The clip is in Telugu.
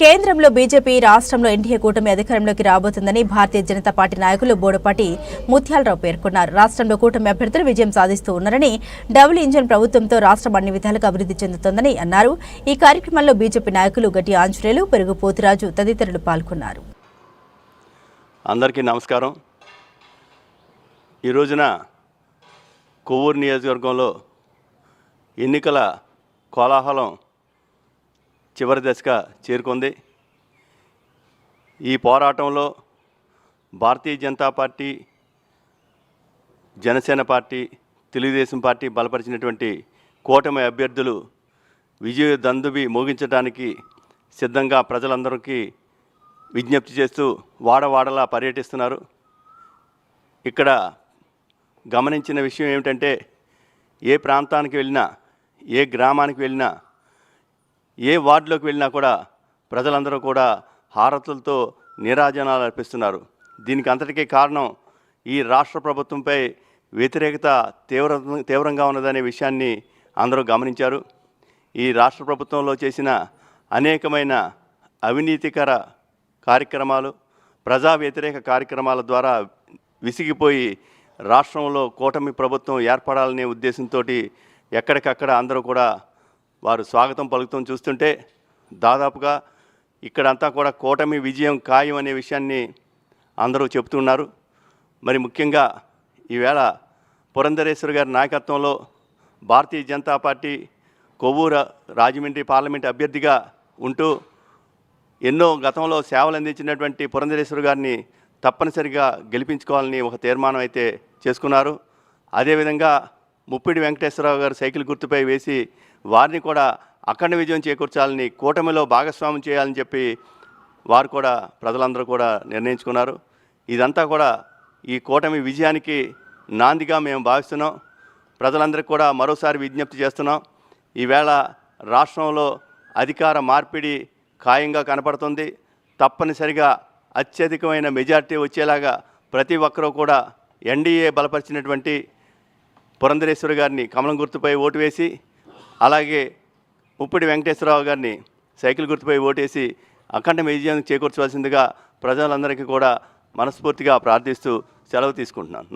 కేంద్రంలో బీజేపీ రాష్ట్రంలో ఎన్డీఏ కూటమి అధికారంలోకి రాబోతుందని భారతీయ జనతా పార్టీ నాయకులు బోడపాటి ముత్యాలరావు పేర్కొన్నారు. రాష్ట్రంలో కూటమి అభ్యర్థులు విజయం సాధిస్తూ ఉన్నారని డబుల్ ఇంజన్ ప్రభుత్వంతో రాష్ట్రం అన్ని విధాలుగా అభివృద్ధి చెందుతోందని అన్నారు. ఈ కార్యక్రమంలో బీజేపీ నాయకులు గట్టి ఆంజనేయులు పెరుగు పోతిరాజు తదితరులు పాల్గొన్నారు. అందరికీ నమస్కారం. ఈ రోజున కొవ్వూరు నియోజకవర్గంలో ఎన్నికల కోలాహలం చివరి దశగా చేరుకుంది. ఈ పోరాటంలో Bharatiya Janata party Janasena party Telugu Desam party బలపరిచినటువంటి కూటమి అభ్యర్థులు విజయ దందుబి మోగించడానికి సిద్ధంగా ప్రజలందరికీ విజ్ఞప్తి చేస్తూ వాడవాడలా పర్యటిస్తున్నారు. ఇక్కడ గమనించిన విషయం ఏమిటంటే ఏ ప్రాంతానికి వెళ్ళినా ఏ గ్రామానికి వెళ్ళినా ఏ వార్డులోకి వెళ్ళినా కూడా ప్రజలందరూ కూడా హారతులతో నిరాజనాలు అర్పిస్తున్నారు. దీనికి అంతటికీ కారణం ఈ రాష్ట్ర ప్రభుత్వంపై వ్యతిరేకత తీవ్ర తీవ్రంగా ఉన్నదనే విషయాన్ని అందరూ గమనించారు. ఈ రాష్ట్ర ప్రభుత్వంలో చేసిన అనేకమైన అవినీతికర కార్యక్రమాలు ప్రజా వ్యతిరేక కార్యక్రమాల ద్వారా విసిగిపోయి రాష్ట్రంలో కూటమి ప్రభుత్వం ఏర్పడాలనే ఉద్దేశంతో ఎక్కడికక్కడ అందరూ కూడా వారు స్వాగతం పలుకుతాం చూస్తుంటే దాదాపుగా ఇక్కడంతా కూడా కూటమి విజయం ఖాయం అనే విషయాన్ని అందరూ చెప్తున్నారు మరి ముఖ్యంగా ఈవేళ పురంధరేశ్వర్ గారి నాయకత్వంలో భారతీయ జనతా పార్టీ కొవ్వూరు రాజమండ్రి పార్లమెంట్ అభ్యర్థిగా ఉంటూ ఎన్నో గతంలో సేవలు అందించినటువంటి పురంధరేశ్వర్ గారిని తప్పనిసరిగా గెలిపించుకోవాలని ఒక తీర్మానం అయితే చేసుకున్నారు. అదేవిధంగా ముప్పిడి వెంకటేశ్వరరావు గారు సైకిల్ గుర్తుపై వేసి వారిని కూడా అఖండ విజయం చేకూర్చాలని కూటమిలో భాగస్వామ్యం చేయాలని చెప్పి వారు కూడా ప్రజలందరూ కూడా నిర్ణయించుకున్నారు. ఇదంతా కూడా ఈ కూటమి విజయానికి నాందిగా మేము భావిస్తున్నాం. ప్రజలందరికీ కూడా మరోసారి విజ్ఞప్తి చేస్తున్నాం. ఈవేళ రాష్ట్రంలో అధికార మార్పిడి ఖాయంగా కనపడుతుంది. తప్పనిసరిగా అత్యధికమైన మెజార్టీ వచ్చేలాగా ప్రతి ఒక్కరూ కూడా ఎన్డీఏ బలపరిచినటువంటి పురంధరేశ్వరి గారిని కమలం గుర్తుపై ఓటు వేసి అలాగే ముప్పిడి వెంకటేశ్వరరావు గారిని సైకిల్ గుర్తుపై ఓటేసి అఖండ విజయం చేకూర్చవలసిందిగా ప్రజలందరికీ కూడా మనస్ఫూర్తిగా ప్రార్థిస్తూ సెలవు తీసుకుంటున్నాను.